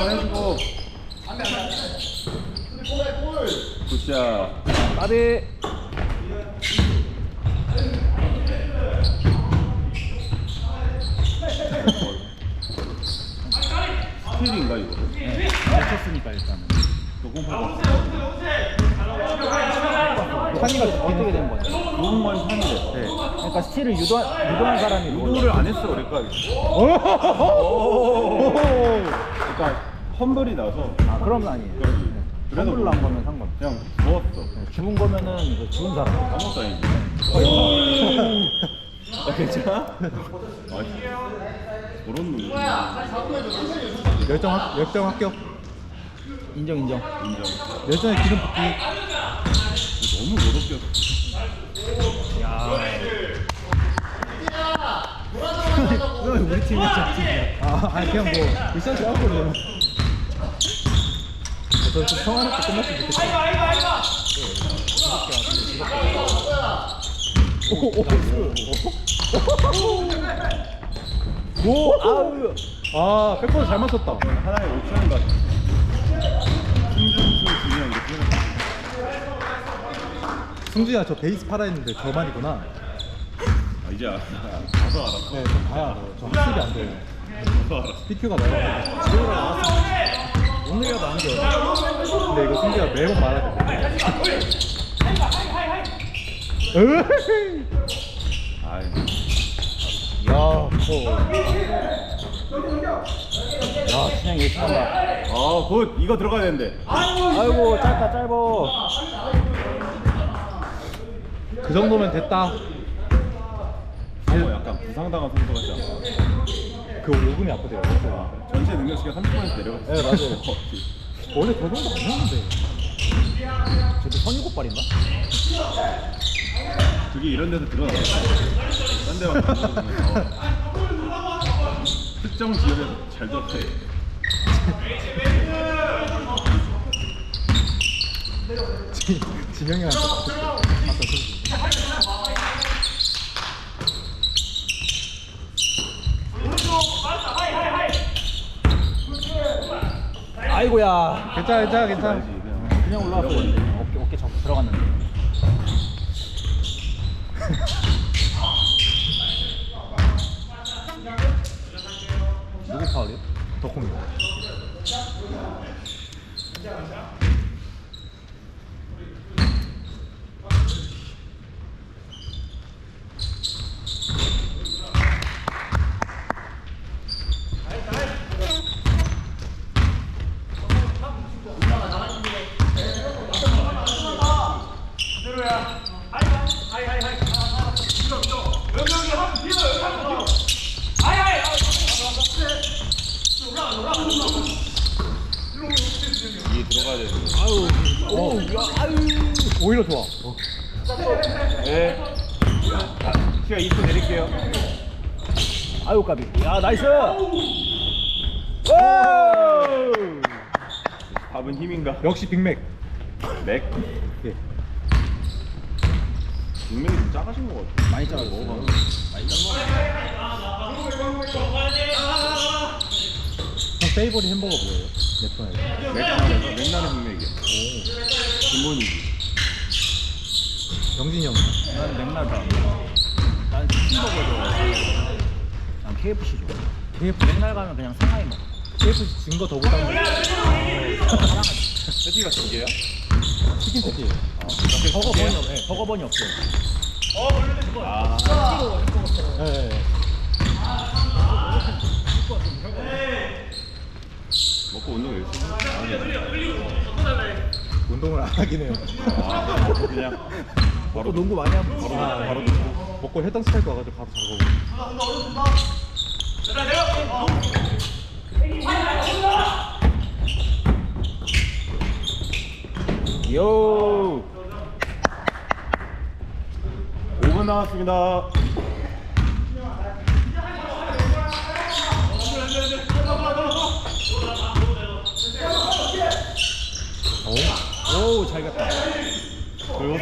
수비만 해주고. 굿샷. 까비. 스틸인가 이거? 네, 쳤으니까 일단은. 노공파가 찬이가 어떻게 된 거냐? 노공만 산이래. 네. 그러니까 스틸을 유도 유도한 사람이 유도를 안 했어 그러니까. 오. 그러니까 험블이 나서 아 그럼 아니에요. 그래서 선물로 한 거면 상관. 그냥 부었어. 네, 죽은 거면은 이거 죽은 사람. 아무것도 아니지. 아, 괜찮아? 아, 저런 놈 열정 합- 열정 합격. 인정 인정. 인정. 열정의 기름 붓기. 너무 못 웃겨. 우리 팀이 진짜. 아, 아니 그냥 뭐 미션 잘 하고 그래요. 저좀 평화롭게 끝났으면 좋겠다. 오 아우. 아, 백퍼드 잘 맞췄다. 하나의 옵션 같아. 승준수 이렇게 해놓고. 승준이야 저 베이스 팔아 했는데 저만이구나. 아, 이제 알아. 가서 알았어. 네, 좀 봐야 돼요. 저 학습이 안 돼요. 가서 알았어. PQ가 나와요. 지금이라 나왔어. 오늘이라도 안 겨. 근데 이거 승준이가 매번 말하거든. 으이! 아이, 야, 어. 야, 진영 예측한다. 어, 굿. 이거 들어가야 되는데. 아이고, 짧다, 짧어. 그 정도면 됐다. 상호 약간 부상당한 선수 같지 않아? 그 오금이 아프대요. 전체 능력치가 30% 내려갔어. 네, 맞아요. 원래 저 정도 아니었는데. 저도 선유고발인가? 그게 이런 데서 드러나서 딴 데만. 특정 지역에서 잘. 진- 진영이한테 승준. 아이고야. 괜찮아, 괜찮아, 괜찮아. 그냥 올라왔어. 어깨, 어깨 잡고 들어갔는데. 누구 파울이요? 덕홍이. 이게 들어가야 되는데. 오, 야, 아유. 오히려 좋아. 네. 아, 시가 2초 내릴게요. 아유, 까비. 야, 나이스! 오! 밥은 힘인가? 역시 빅맥. 맥? 예. 분명히 좀 작아진 것 같아. 많이 짜고 먹어봐. 많이 짜고. 형 페이버리 햄버거 뭐예요? 몇 번에? 맥나는 맥나는 분명이야. 근본이지. 영진이 형. 난 맥날 좋아. 난 치킨버거도. 난 KFC 좋아. KF, 맥날 가면 그냥 상하이 먹어. KFC 증거 더 보다 세티가 두 개야? 치킨 세트. 버거 번이 없어. 네, 버거 번이 없어. 아, 예, 예, 예. 먹고 운동 열심히 해. 운동을 안 하긴 해요. 아, 그냥 먹고 바로 농구 많이 하고. 바로 아, 바로 먹고 해당 스파이크 와가지고 바로 자고. 요! 5분 남았습니다. 오, 잘 갔다. 그리고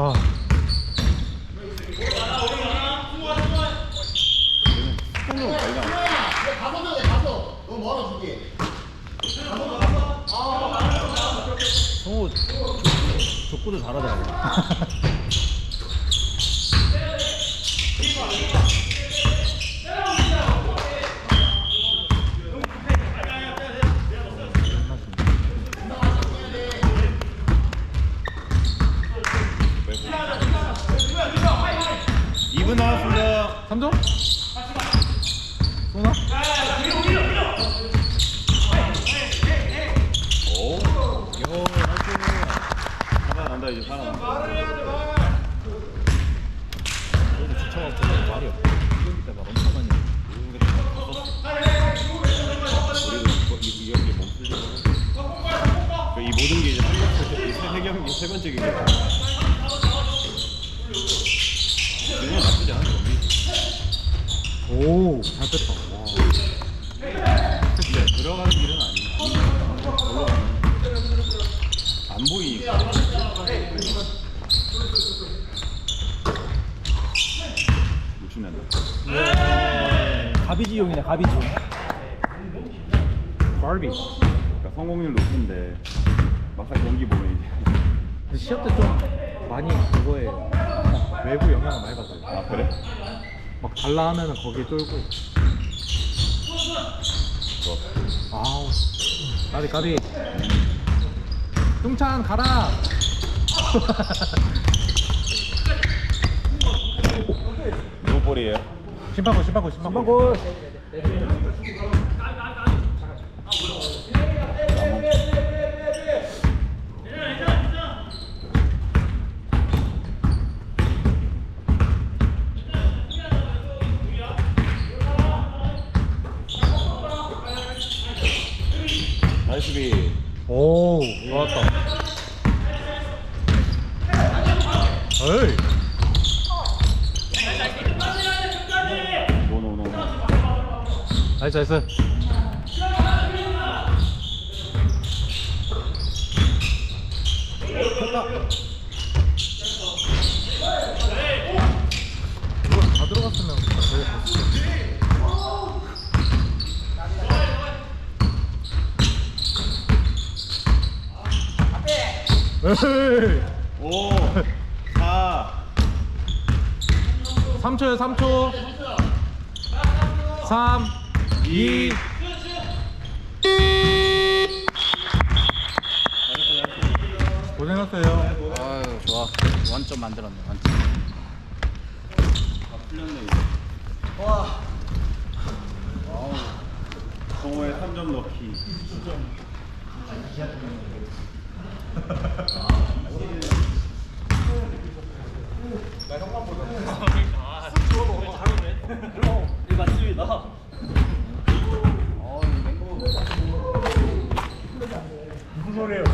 아. 성우 족구도 잘하더라고 이분 3점? 쏘나? 오. 요, 살아난다, 이제 살아난다. 그래도 지쳐갖고 말이 이거, 이, 모든 게 이제 경기, 세 번째 경기. 그냥 나쁘지 않은 경기. 오, 잘 뺐다. 와. 근데 들어가는 길은 아니야. 가면 안 보이니까. 욕심낸다. 가비지용이네 가비지용 바비. 그러니까 성공률 높은데 막상 경기 보면 이제 시합 때 좀 많이 그거에 외부 영향을 많이 받아요. 아 그래? 막 달라 하면은 거기 쫄고. 좋아. 아우. 까비, 까비. 뚱찬 가라. 누구 볼이에요? 심판골, 심판골, 심판골. 골 나이스 비. 오, 좋았다. 에이. 노노노. 나이스, 나이스. 이거 다 들어갔으면 됐을 텐데. 에이. 오. 4. 3초요 3초 3 2 고생했어요 아유 좋아 완점 만들었네 완점 다 풀렸네 이제. 와. 와우. 성호의 3점 넣기. 네, 무슨 소리예요?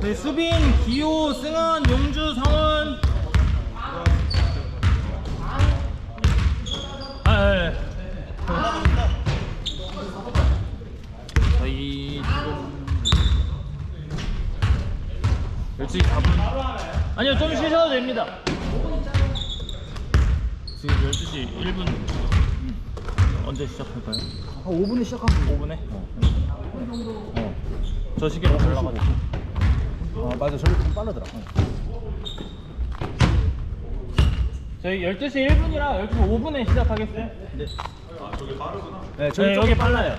수빈, 기호, 승원, 용주, 성원. 아, 예. 저희 지금 12시 4분. 아니요, 좀 쉬셔도 됩니다. 지금 12시 1분. 언제 시작할까요? 한 5분에 시작하면 5분에? 어. 저 시계로 올라가지 고. 아 맞아 저기 좀 빠르더라 저희 12시 1분이라 12시 5분에 시작하겠습니다. 네. 네 저기 네, 좀 여기 빨라요.